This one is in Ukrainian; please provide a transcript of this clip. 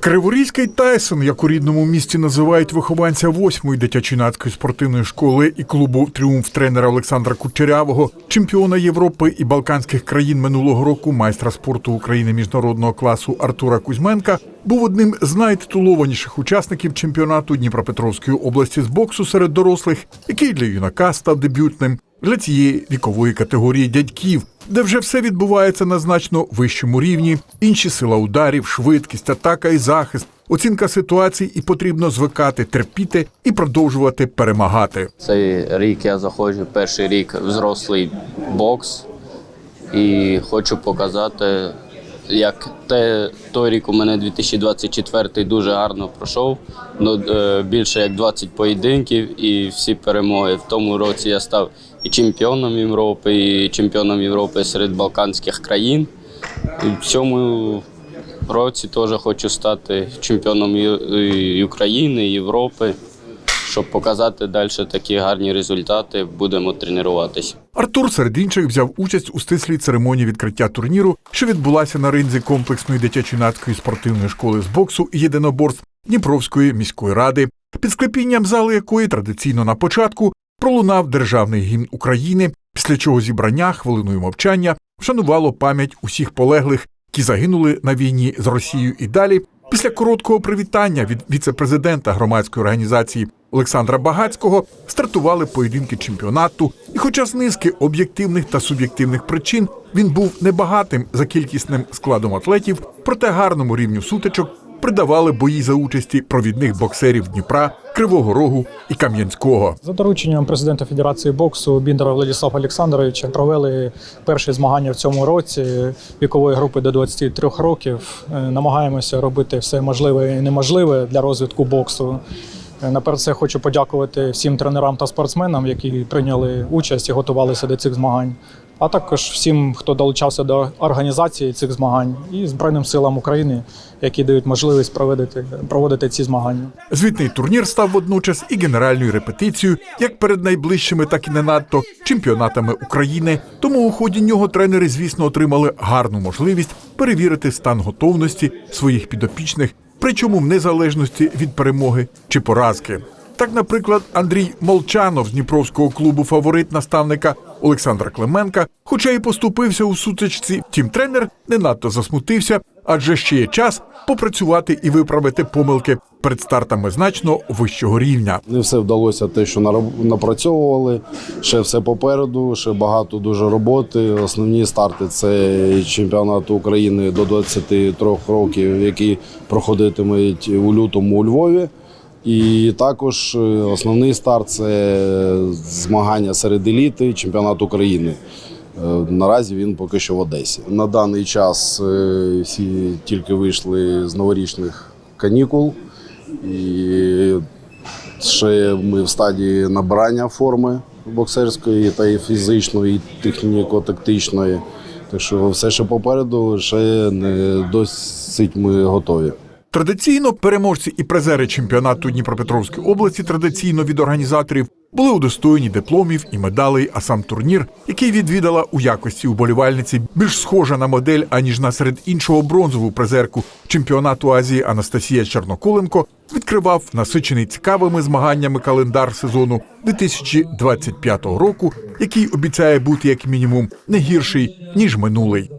Криворізький Тайсон, як у рідному місті називають вихованця восьмої дитячо-юнацької спортивної школи і клубу Тріумф тренера Олександра Кучерявого, чемпіона Європи і Балканських країн минулого року, майстра спорту України міжнародного класу Артура Кузьменка, був одним з найтитулованіших учасників чемпіонату Дніпропетровської області з боксу серед дорослих, який для юнака став дебютним для цієї вікової категорії дядьків, де вже все відбувається на значно вищому рівні. Інші сила ударів, швидкість, атака і захист, оцінка ситуацій, і потрібно звикати, терпіти і продовжувати перемагати. Цей рік я заходжу перший рік взрослий бокс і хочу показати, як те, той рік у мене 2024 дуже гарно пройшов. Ну, е, більше як 20 поєдинків і всі перемоги. В тому році я став і чемпіоном Європи, і чемпіоном Європи серед Балканських країн. І в цьому році теж хочу стати чемпіоном і України, Європи. Щоб показати далі такі гарні результати, будемо тренуватися. Артур серед інших взяв участь у стислій церемонії відкриття турніру, що відбулася на ринзі комплексної дитячо-юнацької спортивної школи з боксу і єдиноборств Дніпровської міської ради, під склепінням зали якої традиційно на початку пролунав державний гімн України, після чого зібрання хвилиною мовчання вшанувало пам'ять усіх полеглих, які загинули на війні з Росією і далі. Після короткого привітання від віце-президента громадської організації Олександра Багацького стартували поєдинки чемпіонату, і хоча з низки об'єктивних та суб'єктивних причин він був небагатим за кількісним складом атлетів, проте гарному рівню сутичок придавали бої за участі провідних боксерів Дніпра, Кривого Рогу і Кам'янського. За дорученням президента Федерації боксу Біндера Владислава Олександровича провели перші змагання в цьому році вікової групи до 23 років. Е, Намагаємося робити все можливе і неможливе для розвитку боксу. Наперед це хочу подякувати всім тренерам та спортсменам, які прийняли участь і готувалися до цих змагань. А також всім, хто долучався до організації цих змагань, і Збройним силам України, які дають можливість проводити, проводити ці змагання. Звітний турнір став водночас і генеральною репетицією як перед найближчими, так і не надто чемпіонатами України. Тому у ході нього тренери, звісно, отримали гарну можливість перевірити стан готовності своїх підопічних, причому в незалежності від перемоги чи поразки. Так, наприклад, Андрій Молчанов з Дніпровського клубу фаворит наставника Олександра Клименка, хоча й поступився у сутичці, втім тренер не надто засмутився, адже ще є час попрацювати і виправити помилки перед стартами значно вищого рівня. Не все вдалося те, що напрацьовували. Ще все попереду, ще багато дуже роботи. Основні старти це чемпіонат України до 23 років, які проходитимуть у лютому у Львові. І також е, основний старт це змагання серед еліти, чемпіонат України. Е, Наразі він поки що в Одесі. На даний час е, всі тільки вийшли з новорічних канікул. І ще ми в стадії набирання форми боксерської та і фізичної, і техніко-тактичної. Так що все ще попереду, ще не досить ми готові. Традиційно переможці і призери чемпіонату Дніпропетровської області традиційно від організаторів були удостоєні дипломів і медалей, а сам турнір, який відвідала у якості уболівальниці, більш схожа на модель, аніж на серед іншого бронзову призерку чемпіонату Азії Анастасія Черноколенко, відкривав насичений цікавими змаганнями календар сезону 2025 року, який обіцяє бути як мінімум не гірший ніж минулий.